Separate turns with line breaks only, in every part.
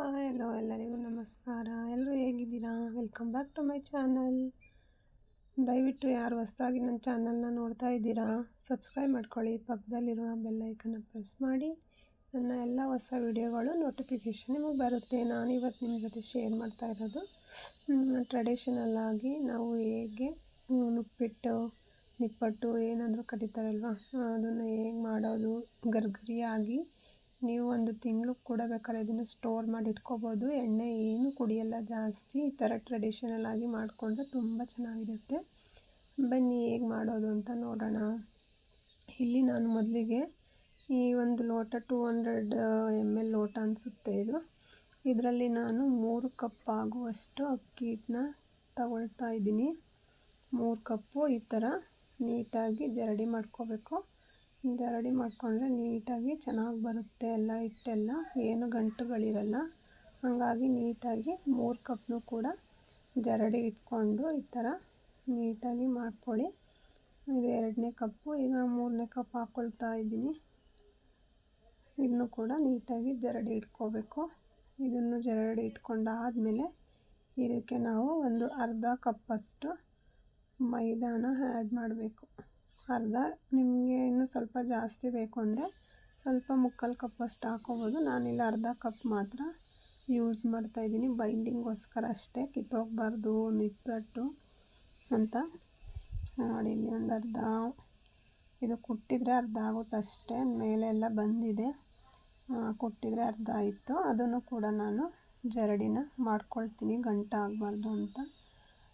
Hi hello ಎಲ್ಲರಿಗೂ ನಮಸ್ಕಾರ. ಎಲ್ಲರೂ ಹೇಗಿದ್ದೀರಾ? Welcome back to my channel ದಯವಿಟ್ಟು ಯಾರು ಹೊಸ್ದಾಗಿ ನನ್ನ ಚಾನಲ್ನ ನೋಡ್ತಾ ಇದ್ದೀರಾ ಸಬ್ಸ್ಕ್ರೈಬ್ ಮಾಡ್ಕೊಳ್ಳಿ. ಪಕ್ಕದಲ್ಲಿರುವ ಬೆಲ್ಲೈಕನ್ನ ಪ್ರೆಸ್ ಮಾಡಿ. ನನ್ನ ಎಲ್ಲ ಹೊಸ ವಿಡಿಯೋಗಳು ನೋಟಿಫಿಕೇಷನ್ ನಿಮಗೆ ಬರುತ್ತೆ. ನಾನು ಇವತ್ತು ನಿಮ್ಮ ಜೊತೆ ಶೇರ್ ಮಾಡ್ತಾ ಇರೋದು ಟ್ರೆಡಿಷನಲ್ ಆಗಿ ನಾವು ಹೇಗೆ ನುಪ್ಪಿಟ್ಟು ನಿಪ್ಪಟ್ಟು ಏನಾದರೂ ಕರೀತಾರಲ್ವ, ಅದನ್ನು ಹೇಗೆ ಮಾಡೋದು, ಗರ್ಗರಿಯಾಗಿ ನೀವು ಒಂದು ತಿಂಗಳು ಕೂಡ ಬೇಕಾದ್ರೆ ಇದನ್ನು ಸ್ಟೋರ್ ಮಾಡಿ ಇಟ್ಕೋಬೋದು. ಎಣ್ಣೆ ಏನು ಕುಡಿಯಲ್ಲ ಜಾಸ್ತಿ. ಈ ಥರ ಟ್ರೆಡಿಷನಲ್ ಆಗಿ ಮಾಡಿಕೊಂಡ್ರೆ ತುಂಬ ಚೆನ್ನಾಗಿರುತ್ತೆ. ಬನ್ನಿ ಹೇಗೆ ಮಾಡೋದು ಅಂತ ನೋಡೋಣ. ಇಲ್ಲಿ ನಾನು ಮೊದಲಿಗೆ ಈ ಒಂದು ಲೋಟ ಟೂ ಹಂಡ್ರೆಡ್ ಎಂ ಎಲ್ ಲೋಟ ಅನಿಸುತ್ತೆ ಇದು. ಇದರಲ್ಲಿ ನಾನು ಮೂರು ಕಪ್ ಆಗುವಷ್ಟು ಅಕ್ಕಿ ಹಿಟ್ಟನ್ನ ತಗೊಳ್ತಾ ಇದ್ದೀನಿ. ಮೂರು ಕಪ್ಪು ಈ ಥರ ನೀಟಾಗಿ ಜರಡಿ ಮಾಡ್ಕೋಬೇಕು. ಜರಡಿ ಮಾಡಿಕೊಂಡ್ರೆ ನೀಟಾಗಿ ಚೆನ್ನಾಗಿ ಬರುತ್ತೆ ಎಲ್ಲ ಹಿಟ್ಟೆಲ್ಲ. ಏನು ಗಂಟುಗಳಿರಲ್ಲ. ಹಾಗಾಗಿ ನೀಟಾಗಿ ಮೂರು ಕಪ್ನು ಕೂಡ ಜರಡಿ ಇಟ್ಕೊಂಡು ಈ ಥರ ನೀಟಾಗಿ ಮಾಡ್ಕೊಳ್ಳಿ. ಇದು ಎರಡನೇ ಕಪ್ಪು. ಈಗ ಮೂರನೇ ಕಪ್ ಹಾಕ್ಕೊಳ್ತಾ ಇದ್ದೀನಿ. ಇದನ್ನು ಕೂಡ ನೀಟಾಗಿ ಜರಡಿ ಇಟ್ಕೋಬೇಕು. ಇದನ್ನು ಜರಡಿ ಇಟ್ಕೊಂಡಾದಮೇಲೆ ಇದಕ್ಕೆ ನಾವು ಒಂದು ಅರ್ಧ ಕಪ್ಪಷ್ಟು ಮೈದಾನ ಆ್ಯಡ್ ಮಾಡಬೇಕು. ಅರ್ಧ. ನಿಮಗೆ ಇನ್ನೂ ಸ್ವಲ್ಪ ಜಾಸ್ತಿ ಬೇಕು ಅಂದರೆ ಸ್ವಲ್ಪ ಮುಕ್ಕಾಲು ಕಪ್ಪಷ್ಟು ಹಾಕೋಬೋದು. ನಾನಿಲ್ಲಿ ಅರ್ಧ ಕಪ್ ಮಾತ್ರ ಯೂಸ್ ಮಾಡ್ತಾಯಿದ್ದೀನಿ ಬೈಂಡಿಂಗ್ಗೋಸ್ಕರ ಅಷ್ಟೇ. ಕಿತ್ತೋಗ್ಬಾರ್ದು ನಿಪ್ಪಟ್ಟು ಅಂತ. ನೋಡಿ, ಇಲ್ಲಿ ಒಂದು ಅರ್ಧ. ಇದು ಕುಟ್ಟಿದರೆ ಅರ್ಧ ಆಗುತ್ತೆ ಅಷ್ಟೇ. ಮೇಲೆಲ್ಲ ಬಂದಿದೆ. ಕುಟ್ಟಿದರೆ ಅರ್ಧ ಆಯಿತು. ಅದನ್ನು ಕೂಡ ನಾನು ಜರಡಿನ ಮಾಡ್ಕೊಳ್ತೀನಿ. ಗಂಟ ಆಗಬಾರ್ದು ಅಂತ.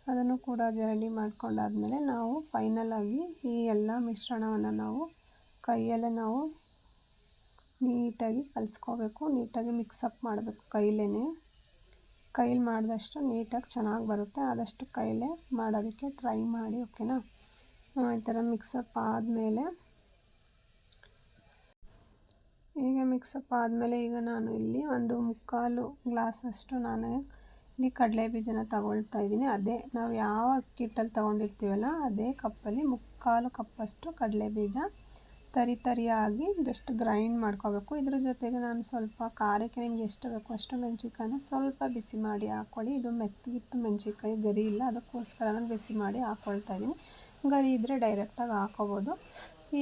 ಅದನ್ನು ಕೂಡ ಜರಡಿ ಮಾಡ್ಕೊಂಡಾದಮೇಲೆ ನಾವು ಫೈನಲಾಗಿ ಈ ಎಲ್ಲ ಮಿಶ್ರಣವನ್ನು ನಾವು ಕೈಯಲ್ಲೇ ನಾವು ನೀಟಾಗಿ ಕಲಿಸ್ಕೋಬೇಕು, ನೀಟಾಗಿ ಮಿಕ್ಸಪ್ ಮಾಡಬೇಕು ಕೈಲೇ ಕೈಲಿ ಮಾಡಿದಷ್ಟು ನೀಟಾಗಿ ಚೆನ್ನಾಗಿ ಬರುತ್ತೆ, ಆದಷ್ಟು ಕೈಲೇ ಮಾಡೋದಕ್ಕೆ ಟ್ರೈ ಮಾಡಿ ಓಕೆನಾ ಈ ಥರ ಮಿಕ್ಸಪ್ ಆದಮೇಲೆ ಈಗ ಮಿಕ್ಸಪ್ ಆದಮೇಲೆ ಈಗ ನಾನು ಇಲ್ಲಿ ಒಂದು ಮುಕ್ಕಾಲು ಗ್ಲಾಸಷ್ಟು ನಾನು ಇಲ್ಲಿ ಕಡಲೆ ಬೀಜನ ತಗೊಳ್ತಾ ಇದ್ದೀನಿ. ಅದೇ ನಾವು ಯಾವ ಕಿಟ್ಟಲ್ಲಿ ತೊಗೊಂಡಿರ್ತೀವಲ್ಲ, ಅದೇ ಕಪ್ಪಲ್ಲಿ ಮುಕ್ಕಾಲು ಕಪ್ಪಷ್ಟು ಕಡಲೆ ಬೀಜ ತರಿ ತರಿಯಾಗಿ ಜಸ್ಟ್ ಗ್ರೈಂಡ್ ಮಾಡ್ಕೋಬೇಕು. ಇದ್ರ ಜೊತೆಗೆ ನಾನು ಸ್ವಲ್ಪ ಖಾರಕ್ಕೆ ನಿಮ್ಗೆ ಎಷ್ಟು ಬೇಕು ಅಷ್ಟು ಮೆಣಸಿನ್ಕಾಯಿನ ಸ್ವಲ್ಪ ಬಿಸಿ ಮಾಡಿ ಹಾಕ್ಕೊಳ್ಳಿ ಇದು ಮೆತ್ತಗಿತ್ತು ಮೆಣಸಿನ್ಕಾಯಿ, ಗರಿ ಇಲ್ಲ, ಅದಕ್ಕೋಸ್ಕರ ನಾನು ಬಿಸಿ ಮಾಡಿ ಹಾಕ್ಕೊಳ್ತಾ ಇದ್ದೀನಿ. ಗರಿ ಇದ್ದರೆ ಡೈರೆಕ್ಟಾಗಿ ಹಾಕೋಬೋದು.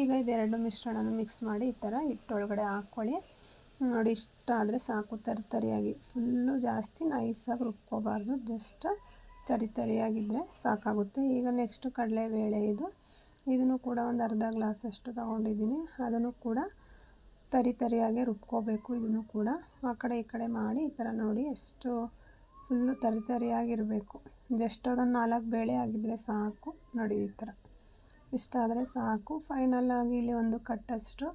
ಈಗ ಇದೆರಡು ಮಿಶ್ರಣನ ಮಿಕ್ಸ್ ಮಾಡಿ ಈ ಥರ ಹಿಟ್ಟೊಳಗಡೆ ಹಾಕ್ಕೊಳ್ಳಿ. ನೋಡಿ, ಇಷ್ಟ ಆದರೆ ಸಾಕು. ತರಿ ತರಿಯಾಗಿ. ಫುಲ್ಲು ಜಾಸ್ತಿ ನೈಸಾಗಿ ರುಬ್ಕೋಬಾರ್ದು. ಜಸ್ಟ್ ತರಿ ತರಿಯಾಗಿದ್ದರೆ ಸಾಕಾಗುತ್ತೆ. ಈಗ ನೆಕ್ಸ್ಟು ಕಡಲೆಬೇಳೆ ಇದು. ಇದನ್ನು ಕೂಡ ಒಂದು ಅರ್ಧ ಗ್ಲಾಸಷ್ಟು ತೊಗೊಂಡಿದ್ದೀನಿ. ಅದನ್ನು ಕೂಡ ತರಿ ತರಿಯಾಗೆ ರುಬ್ಕೋಬೇಕು ಇದನ್ನು ಕೂಡ. ಆ ಕಡೆ ಈ ಕಡೆ ಮಾಡಿ ಈ ಥರ ನೋಡಿ ಎಷ್ಟು ಫುಲ್ಲು ತರಿ ತರಿಯಾಗಿರಬೇಕು. ಜಸ್ಟ್ ಅದೊಂದು ನಾಲ್ಕು ಬೇಳೆ ಆಗಿದ್ದರೆ ಸಾಕು. ನೋಡಿ ಈ ಥರ ಇಷ್ಟಾದರೆ ಸಾಕು. ಫೈನಲ್ ಆಗಿ ಇಲ್ಲಿ ಒಂದು ಕಟ್ಟಷ್ಟು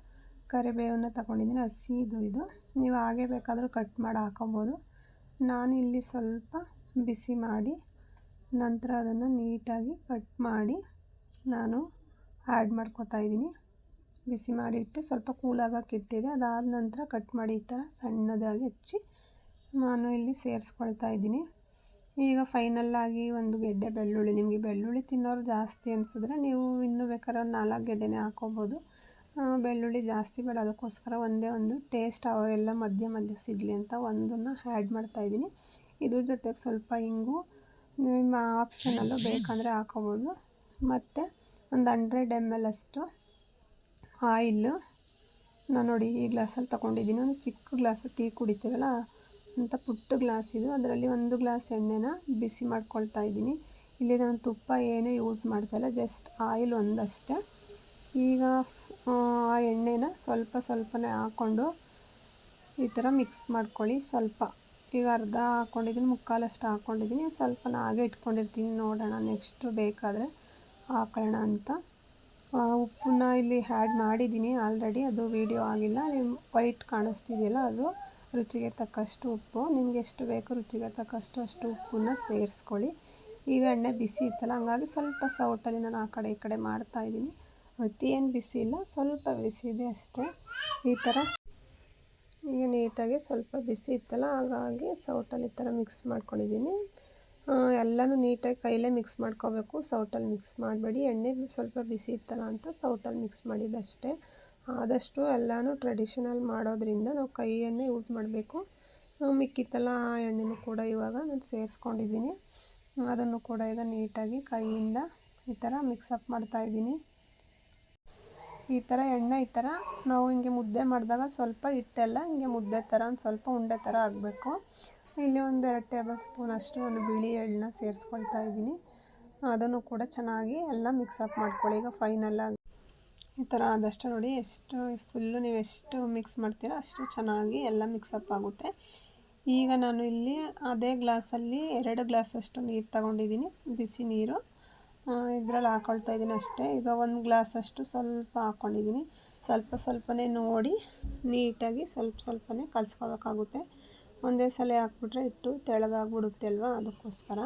ಕರಿಬೇವನ್ನು ತಗೊಂಡಿದ್ದೀನಿ. ಹಸಿದು ಇದು ನೀವು ಹಾಗೆ ಬೇಕಾದರೂ ಕಟ್ ಮಾಡಿ ಹಾಕೋಬೋದು. ನಾನು ಇಲ್ಲಿ ಸ್ವಲ್ಪ ಬಿಸಿ ಮಾಡಿ ನಂತರ ಅದನ್ನು ನೀಟಾಗಿ ಕಟ್ ಮಾಡಿ ನಾನು ಆ್ಯಡ್ ಮಾಡ್ಕೋತಾ ಇದ್ದೀನಿ. ಬಿಸಿ ಮಾಡಿ ಇಟ್ಟು ಸ್ವಲ್ಪ ಕೂಲಾಗಕ್ಕೆ ಇಟ್ಟಿದೆ. ಅದಾದ ನಂತರ ಕಟ್ ಮಾಡಿ ಈ ಥರ ಸಣ್ಣದಾಗಿ ಹಚ್ಚಿ ನಾನು ಇಲ್ಲಿ ಸೇರಿಸ್ಕೊಳ್ತಾ ಇದ್ದೀನಿ. ಈಗ ಫೈನಲ್ಲಾಗಿ ಒಂದು ಗೆಡ್ಡೆ ಬೆಳ್ಳುಳ್ಳಿ. ನಿಮಗೆ ಬೆಳ್ಳುಳ್ಳಿ ತಿನ್ನೋರು ಜಾಸ್ತಿ ಅನಿಸಿದ್ರೆ ನೀವು ಇನ್ನೂ ಬೇಕಾದ್ರೆ ಒಂದು ನಾಲ್ಕು ಗೆಡ್ಡೆನೇ ಹಾಕ್ಕೋಬೋದು ಬೆಳ್ಳುಳ್ಳಿ ಜಾಸ್ತಿ ಬೇಡ. ಅದಕ್ಕೋಸ್ಕರ ಒಂದೇ ಒಂದು ಟೇಸ್ಟ್ ಅವೆಲ್ಲ ಮಧ್ಯ ಮಧ್ಯ ಸಿಗಲಿ ಅಂತ ಒಂದನ್ನು ಆ್ಯಡ್ ಮಾಡ್ತಾಯಿದ್ದೀನಿ ಇದ್ರ ಜೊತೆಗೆ ಸ್ವಲ್ಪ ಹಿಂಗು ನಿಮ್ಮ ಆಪ್ಷನಲ್ಲೂ ಬೇಕಂದರೆ ಹಾಕೋಬೋದು. ಮತ್ತು ಒಂದು ಹಂಡ್ರೆಡ್ ಎಂ ಎಲ್ ಅಷ್ಟು ಆಯಿಲ್ಲು ನಾನು ನೋಡಿ ಈ ಗ್ಲಾಸಲ್ಲಿ ತೊಗೊಂಡಿದ್ದೀನಿ. ಒಂದು ಚಿಕ್ಕ ಗ್ಲಾಸ್ ಟೀ ಕುಡಿತೀವಲ್ಲ, ಅಂತ ಪುಟ್ಟ ಗ್ಲಾಸ್ ಇದು. ಅದರಲ್ಲಿ ಒಂದು ಗ್ಲಾಸ್ ಎಣ್ಣೆನ ಬಿಸಿ ಮಾಡ್ಕೊಳ್ತಾ ಇದ್ದೀನಿ. ಇಲ್ಲಿ ನಾನು ತುಪ್ಪ ಏನೂ ಯೂಸ್ ಮಾಡ್ತಾಯಿಲ್ಲ ಜಸ್ಟ್ ಆಯಿಲ್ ಒಂದಷ್ಟೇ. ಈಗ ಆ ಎಣ್ಣೆನ ಸ್ವಲ್ಪ ಸ್ವಲ್ಪನೇ ಹಾಕ್ಕೊಂಡು ಈ ಥರ ಮಿಕ್ಸ್ ಮಾಡ್ಕೊಳ್ಳಿ. ಸ್ವಲ್ಪ ಈಗ ಅರ್ಧ ಹಾಕ್ಕೊಂಡಿದ್ದೀನಿ, ಮುಕ್ಕಾಲಷ್ಟು ಹಾಕ್ಕೊಂಡಿದ್ದೀನಿ. ಸ್ವಲ್ಪ ಹಾಗೆ ಇಟ್ಕೊಂಡಿರ್ತೀನಿ ನೋಡೋಣ ನೆಕ್ಸ್ಟು ಬೇಕಾದರೆ ಹಾಕೋಣ ಅಂತ. ಉಪ್ಪನ್ನ ಇಲ್ಲಿ ಆ್ಯಡ್ ಮಾಡಿದ್ದೀನಿ ಆಲ್ರೆಡಿ. ಅದು ವೀಡಿಯೋ ಆಗಿಲ್ಲ. ನಿಮ್ಮ ವೈಟ್ ಕಾಣಿಸ್ತಿದೆಯಲ್ಲ, ಅದು ರುಚಿಗೆ ತಕ್ಕಷ್ಟು ಉಪ್ಪು. ನಿಮ್ಗೆ ಎಷ್ಟು ಬೇಕು ರುಚಿಗೆ ತಕ್ಕಷ್ಟು ಅಷ್ಟು ಉಪ್ಪನ್ನ ಸೇರಿಸ್ಕೊಳ್ಳಿ. ಈಗ ಎಣ್ಣೆ ಬಿಸಿ ಇತ್ತಲ್ಲ, ಹಂಗಾಗಿ ಸ್ವಲ್ಪ ಸೌಟಲ್ಲಿ ನಾನು ಆ ಕಡೆ ಈ ಕಡೆ ಮಾಡ್ತಾಯಿದ್ದೀನಿ ಅತಿ ಏನು ಬಿಸಿ ಇಲ್ಲ, ಸ್ವಲ್ಪ ಬಿಸಿ ಇದೆ ಅಷ್ಟೇ. ಈ ಥರ ಈಗ ನೀಟಾಗಿ ಸ್ವಲ್ಪ ಬಿಸಿ ಇತ್ತಲ್ಲ, ಹಾಗಾಗಿ ಸೌಟಲ್ಲಿ ಈ ಥರ ಮಿಕ್ಸ್ ಮಾಡ್ಕೊಂಡಿದ್ದೀನಿ. ಎಲ್ಲನೂ ನೀಟಾಗಿ ಕೈಲೇ ಮಿಕ್ಸ್ ಮಾಡ್ಕೋಬೇಕು. ಸೌಟಲ್ಲಿ ಮಿಕ್ಸ್ ಮಾಡಬೇಡಿ. ಎಣ್ಣೆ ಸ್ವಲ್ಪ ಬಿಸಿ ಇತ್ತಲ್ಲ ಅಂತ ಸೌಟಲ್ಲಿ ಮಿಕ್ಸ್ ಮಾಡಿದಷ್ಟೇ ಆದಷ್ಟು ಎಲ್ಲನೂ ಟ್ರೆಡಿಷನಲ್ ಮಾಡೋದ್ರಿಂದ ನಾವು ಕೈಯನ್ನೇ ಯೂಸ್ ಮಾಡಬೇಕು. ಮಿಕ್ಕಿತ್ತಲ್ಲ ಆ ಎಣ್ಣೆನೂ ಕೂಡ ಇವಾಗ ನಾನು ಸೇರಿಸ್ಕೊಂಡಿದ್ದೀನಿ. ಅದನ್ನು ಕೂಡ ಈಗ ನೀಟಾಗಿ ಕೈಯಿಂದ ಈ ಥರ ಮಿಕ್ಸಪ್ ಮಾಡ್ತಾಯಿದ್ದೀನಿ ಈ ಥರ ಎಣ್ಣೆ ಈ ಥರ ನಾವು ಹಿಂಗೆ ಮುದ್ದೆ ಮಾಡಿದಾಗ ಸ್ವಲ್ಪ ಹಿಟ್ಟೆಲ್ಲ ಹಿಂಗೆ ಮುದ್ದೆ ಥರ, ಒಂದು ಸ್ವಲ್ಪ ಉಂಡೆ ಥರ ಆಗಬೇಕು. ಇಲ್ಲಿ ಒಂದು ಎರಡು ಟೇಬಲ್ ಸ್ಪೂನ್ ಅಷ್ಟು ಒಂದು ಬಿಳಿ ಎಳ್ಳನ್ನ ಸೇರಿಸ್ಕೊಳ್ತಾ ಇದ್ದೀನಿ. ಅದನ್ನು ಕೂಡ ಚೆನ್ನಾಗಿ ಎಲ್ಲ ಮಿಕ್ಸಪ್ ಮಾಡ್ಕೊಳ್ಳಿ. ಈಗ ಫೈನಲ್ ಆಗಿ ಈ ಥರ ಆದಷ್ಟು ನೋಡಿ ಎಷ್ಟು ಫುಲ್ಲು ನೀವು ಎಷ್ಟು ಮಿಕ್ಸ್ ಮಾಡ್ತೀರೋ ಅಷ್ಟು ಚೆನ್ನಾಗಿ ಎಲ್ಲ ಮಿಕ್ಸಪ್ ಆಗುತ್ತೆ. ಈಗ ನಾನು ಇಲ್ಲಿ ಅದೇ ಗ್ಲಾಸಲ್ಲಿ ಎರಡು ಗ್ಲಾಸಷ್ಟು ನೀರು ತಗೊಂಡಿದ್ದೀನಿ, ಬಿಸಿ ನೀರು. ಇದರಲ್ಲಿ ಹಾಕೊಳ್ತಾ ಇದ್ದೀನಿ ಅಷ್ಟೇ. ಈಗ ಒಂದು ಗ್ಲಾಸಷ್ಟು ಸ್ವಲ್ಪ ಹಾಕ್ಕೊಂಡಿದ್ದೀನಿ ಸ್ವಲ್ಪ ಸ್ವಲ್ಪನೇ ನೋಡಿ ನೀಟಾಗಿ ಸ್ವಲ್ಪ ಸ್ವಲ್ಪನೇ ಕಲಿಸ್ಕೋಬೇಕಾಗುತ್ತೆ. ಒಂದೇ ಸಲ ಹಾಕ್ಬಿಟ್ರೆ ಹಿಟ್ಟು ತೆಳಗಾಗ್ಬಿಡುತ್ತೆ ಅಲ್ವಾ ಅದಕ್ಕೋಸ್ಕರ.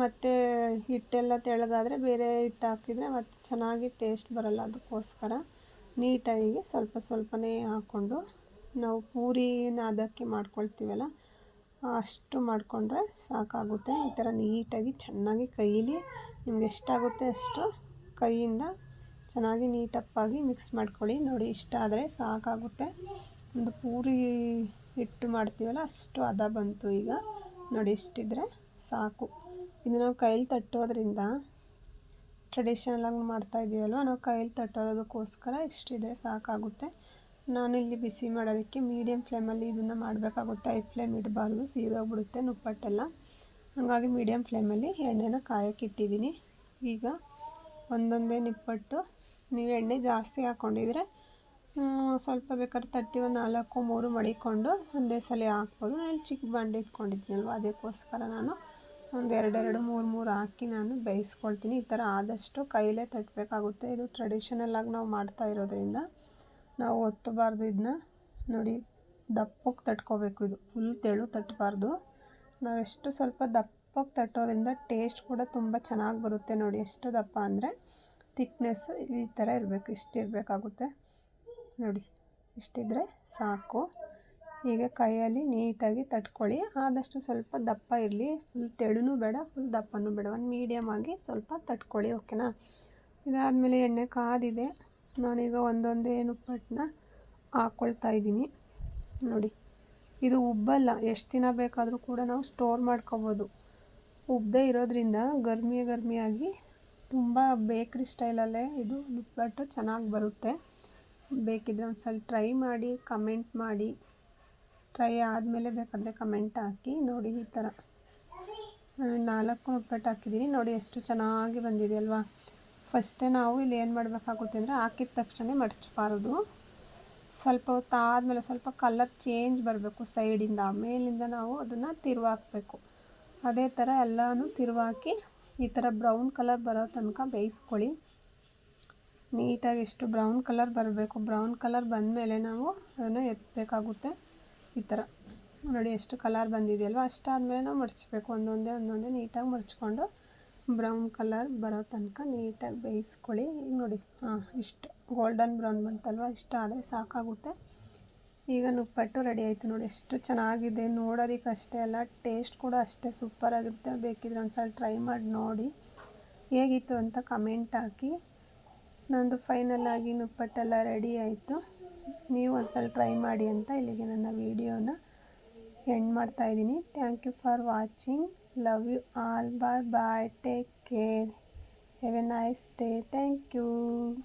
ಮತ್ತು ಹಿಟ್ಟೆಲ್ಲ ತೆಳ್ಳಗಾದರೆ ಬೇರೆ ಹಿಟ್ಟು ಹಾಕಿದರೆ ಮತ್ತು ಚೆನ್ನಾಗಿ ಟೇಸ್ಟ್ ಬರಲ್ಲ ಅದಕ್ಕೋಸ್ಕರ ನೀಟಾಗಿ ಸ್ವಲ್ಪ ಸ್ವಲ್ಪನೇ ಹಾಕ್ಕೊಂಡು ನಾವು ಪೂರಿನ ಅದಕ್ಕೆ ಮಾಡ್ಕೊಳ್ತೀವಲ್ಲ, ಅಷ್ಟು ಮಾಡಿಕೊಂಡ್ರೆ ಸಾಕಾಗುತ್ತೆ. ಈ ಥರ ನೀಟಾಗಿ ಚೆನ್ನಾಗಿ ಕೈಲಿ ನಿಮ್ಗೆ ಎಷ್ಟಾಗುತ್ತೆ ಅಷ್ಟು ಕೈಯಿಂದ ಚೆನ್ನಾಗಿ ನೀಟಪ್ಪಾಗಿ ಮಿಕ್ಸ್ ಮಾಡ್ಕೊಳ್ಳಿ. ನೋಡಿ, ಇಷ್ಟ ಆದರೆ ಸಾಕಾಗುತ್ತೆ. ಒಂದು ಪೂರಿ ಹಿಟ್ಟು ಮಾಡ್ತೀವಲ್ಲ, ಅಷ್ಟು ಅದ ಬಂತು ಈಗ. ನೋಡಿ, ಇಷ್ಟಿದ್ರೆ ಸಾಕು. ಇದು ನಾವು ಕೈಲಿ ತಟ್ಟೋದ್ರಿಂದ ಮಾಡ್ತಾ ಇದ್ದೀವಲ್ವ ನಾವು ಕೈಲಿ ತಟ್ಟೋದಕ್ಕೋಸ್ಕರ ಇಷ್ಟಿದ್ರೆ ಸಾಕಾಗುತ್ತೆ. ನಾನು ಇಲ್ಲಿ ಬಿಸಿ ಮಾಡೋದಕ್ಕೆ ಮೀಡಿಯಮ್ ಫ್ಲೇಮಲ್ಲಿ ಇದನ್ನು ಮಾಡಬೇಕಾಗುತ್ತೆ. ಐ ಫ್ಲೇಮ್ ಇಡಬಾರ್ದು, ಸೀದೋಗ್ಬಿಡುತ್ತೆ ನುಪ್ಪಟ್ಟೆಲ್ಲ. ಹಾಗಾಗಿ ಮೀಡಿಯಮ್ ಫ್ಲೇಮಲ್ಲಿ ಎಣ್ಣೆನ ಕಾಯೋಕ್ಕಿಟ್ಟಿದ್ದೀನಿ ಈಗ ಒಂದೊಂದೇ ನಿಪ್ಪಟ್ಟು, ನೀವು ಎಣ್ಣೆ ಜಾಸ್ತಿ ಹಾಕ್ಕೊಂಡಿದ್ರೆ ಸ್ವಲ್ಪ ಬೇಕಾದ್ರೆ ತಟ್ಟಿ ಒಂದು ನಾಲ್ಕು, ಮೂರು ಮಡಿಕೊಂಡು ಒಂದೇ ಸಲ ಹಾಕ್ಬೋದು. ನಾನು ಚಿಕ್ಕ ಬಾಂಡೆ ಇಟ್ಕೊಂಡಿದ್ದೀನಲ್ವ ಅದಕ್ಕೋಸ್ಕರ ನಾನು ಒಂದು ಎರಡೆರಡು, ಮೂರು ಮೂರು ಹಾಕಿ ನಾನು ಬೇಯಿಸ್ಕೊಳ್ತೀನಿ. ಈ ಥರ ಆದಷ್ಟು ಕೈಲೇ ತಟ್ಟಬೇಕಾಗುತ್ತೆ ಇದು ಟ್ರೆಡಿಷನಲ್ಲಾಗಿ ನಾವು ಮಾಡ್ತಾ ಇರೋದ್ರಿಂದ ನಾವು ಒತ್ತಬಾರ್ದು ಇದನ್ನ ನೋಡಿ ದಪ್ಪಕ್ಕೆ ತಟ್ಕೋಬೇಕು ಇದು. ಫುಲ್ ತೆಳು ತಟ್ಟಬಾರ್ದು ನಾವೆಷ್ಟು ಸ್ವಲ್ಪ ದಪ್ಪಕ್ಕೆ ತಟ್ಟೋದ್ರಿಂದ ಟೇಸ್ಟ್ ಕೂಡ ತುಂಬ ಚೆನ್ನಾಗಿ ಬರುತ್ತೆ ನೋಡಿ. ಎಷ್ಟು ದಪ್ಪ ಅಂದರೆ ತಿಕ್ನೆಸ್ಸು ಈ ಥರ ಇರಬೇಕು ಇಷ್ಟಿರಬೇಕಾಗುತ್ತೆ ನೋಡಿ, ಇಷ್ಟಿದ್ರೆ ಸಾಕು. ಹೀಗೆ ಕೈಯಲ್ಲಿ ನೀಟಾಗಿ ತಟ್ಕೊಳ್ಳಿ. ಆದಷ್ಟು ಸ್ವಲ್ಪ ದಪ್ಪ ಇರಲಿ. ಫುಲ್ ತೆಳುನೂ ಬೇಡ, ಫುಲ್ ದಪ್ಪನೂ ಬೇಡ. ಒಂದು ಮೀಡಿಯಮ್ ಆಗಿ ಸ್ವಲ್ಪ ತಟ್ಕೊಳ್ಳಿ, ಓಕೆನಾ? ಇದಾದಮೇಲೆ ಎಣ್ಣೆ ಕಾದಿದೆ. ನಾನೀಗ ಒಂದೊಂದೇ ನುಪ್ಪಟ್ಟನ್ನ ಹಾಕ್ಕೊಳ್ತಾ ಇದ್ದೀನಿ. ನೋಡಿ ಇದು ಉಬ್ಬಲ್ಲ, ಎಷ್ಟು ದಿನ ಬೇಕಾದರೂ ಕೂಡ ನಾವು ಸ್ಟೋರ್ ಮಾಡ್ಕೋಬೋದು. ಉಬ್ಬದೇ ಇರೋದ್ರಿಂದ ಗರ್ಮಿ ಗರ್ಮಿಯಾಗಿ ತುಂಬ ಬೇಕ್ರಿ ಸ್ಟೈಲಲ್ಲೇ ಇದು ನುಪ್ಪಟ್ಟು ಚೆನ್ನಾಗಿ ಬರುತ್ತೆ. ಬೇಕಿದ್ರೆ ಒಂದು ಸಲ ಟ್ರೈ ಮಾಡಿ ಕಮೆಂಟ್ ಮಾಡಿ. ಟ್ರೈ ಆದಮೇಲೆ ಬೇಕಾದರೆ ಕಮೆಂಟ್ ಹಾಕಿ, ನೋಡಿ ಈ ಥರ ನಾಲ್ಕು ನಿಪ್ಪಟ್ಟು ಹಾಕಿದ್ದೀನಿ. ನೋಡಿ ಎಷ್ಟು ಚೆನ್ನಾಗಿ ಬಂದಿದೆ ಅಲ್ವಾ? ಫಸ್ಟೇ ನಾವು ಇಲ್ಲಿ ಏನು ಮಾಡಬೇಕಾಗುತ್ತೆ ಅಂದರೆ ಹಾಕಿದ ತಕ್ಷಣ ಮಡಚಬಾರ್ದು ಸ್ವಲ್ಪ ಹೊತ್ತು ಆದಮೇಲೆ ಸ್ವಲ್ಪ ಕಲರ್ ಚೇಂಜ್ ಬರಬೇಕು ಸೈಡಿಂದ ಮೇಲಿಂದ ನಾವು ಅದನ್ನು ತಿರುವಾಕಬೇಕು. ಅದೇ ಥರ ಎಲ್ಲನೂ ತಿರುವಾಕಿ ಈ ಥರ ಬ್ರೌನ್ ಕಲರ್ ಬರೋ ತನಕ ಬೇಯಿಸ್ಕೊಳ್ಳಿ. ನೀಟಾಗಿ ಎಷ್ಟು ಬ್ರೌನ್ ಕಲರ್ ಬರಬೇಕು. ಬ್ರೌನ್ ಕಲರ್ ಬಂದಮೇಲೆ ನಾವು ಅದನ್ನು ಎತ್ತಬೇಕಾಗುತ್ತೆ ಈ ಥರ ನೋಡಿ ಎಷ್ಟು ಕಲರ್ ಬಂದಿದೆಯಲ್ವ? ಅಷ್ಟಾದಮೇಲೆ ನಾವು ಮಡಚಬೇಕು ಒಂದೊಂದೇ ಒಂದೊಂದೇ ನೀಟಾಗಿ ಮಡಚ್ಕೊಂಡು ಬ್ರೌನ್ ಕಲರ್ ಬರೋ ತನಕ ನೀಟಾಗಿ ಬೇಯಿಸ್ಕೊಳ್ಳಿ. ಈಗ ನೋಡಿ, ಹಾಂ, ಇಷ್ಟು ಗೋಲ್ಡನ್ ಬ್ರೌನ್ ಬಂತಲ್ವ? ಇಷ್ಟ ಆದರೆ ಸಾಕಾಗುತ್ತೆ. ಈಗ ನುಪ್ಪಟ್ಟು ರೆಡಿ ಆಯಿತು ನೋಡಿ, ಎಷ್ಟು ಚೆನ್ನಾಗಿದೆ. ನೋಡೋದಕ್ಕೆ ಅಷ್ಟೇ ಅಲ್ಲ ಟೇಸ್ಟ್ ಕೂಡ ಅಷ್ಟೇ ಸೂಪರಾಗಿರುತ್ತೆ ಬೇಕಿದ್ರೆ ಒಂದು ಸಲ ಟ್ರೈ ಮಾಡಿ ನೋಡಿ. ಹೇಗಿತ್ತು ಅಂತ ಕಮೆಂಟ್ ಹಾಕಿ. ನಂದು ಆಗಿ ನುಪ್ಪಟ್ಟೆಲ್ಲ ರೆಡಿ ಆಯಿತು. ನೀವು ಒಂದ್ಸಲ ಟ್ರೈ ಮಾಡಿ ಅಂತ ಇಲ್ಲಿಗೆ ನನ್ನ ವೀಡಿಯೋನ ಎಂಡ್ ಮಾಡ್ತಾಯಿದ್ದೀನಿ thank you for watching Love you all. Bye bye. Take care. Have a nice day. Thank you.